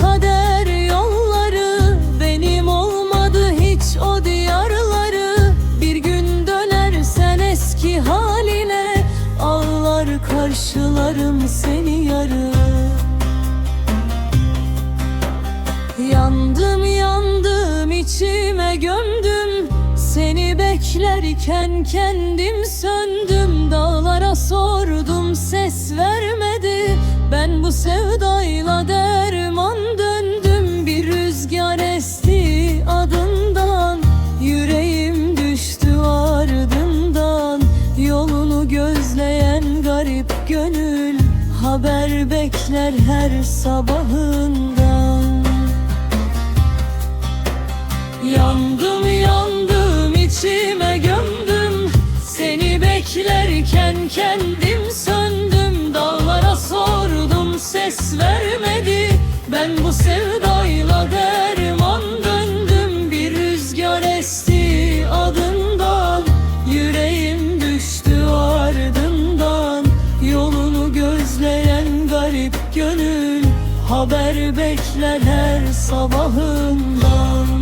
kader yolları Benim olmadı hiç o diyarları. Bir gün dönersen eski haline Ağlar karşılarım seni yarın Yandım yandım içime gömdüm. Seni beklerken kendim söndüm. Dağlara sordum ses vermedi. Ben bu sevdayla gönül Haber bekler her sabahından. Yandım yandım içime gömdüm. Seni beklerken kendim söndüm. Dağlara sordum ses vermedi. Ben bu sevdayla gönül Haber bekler her sabahından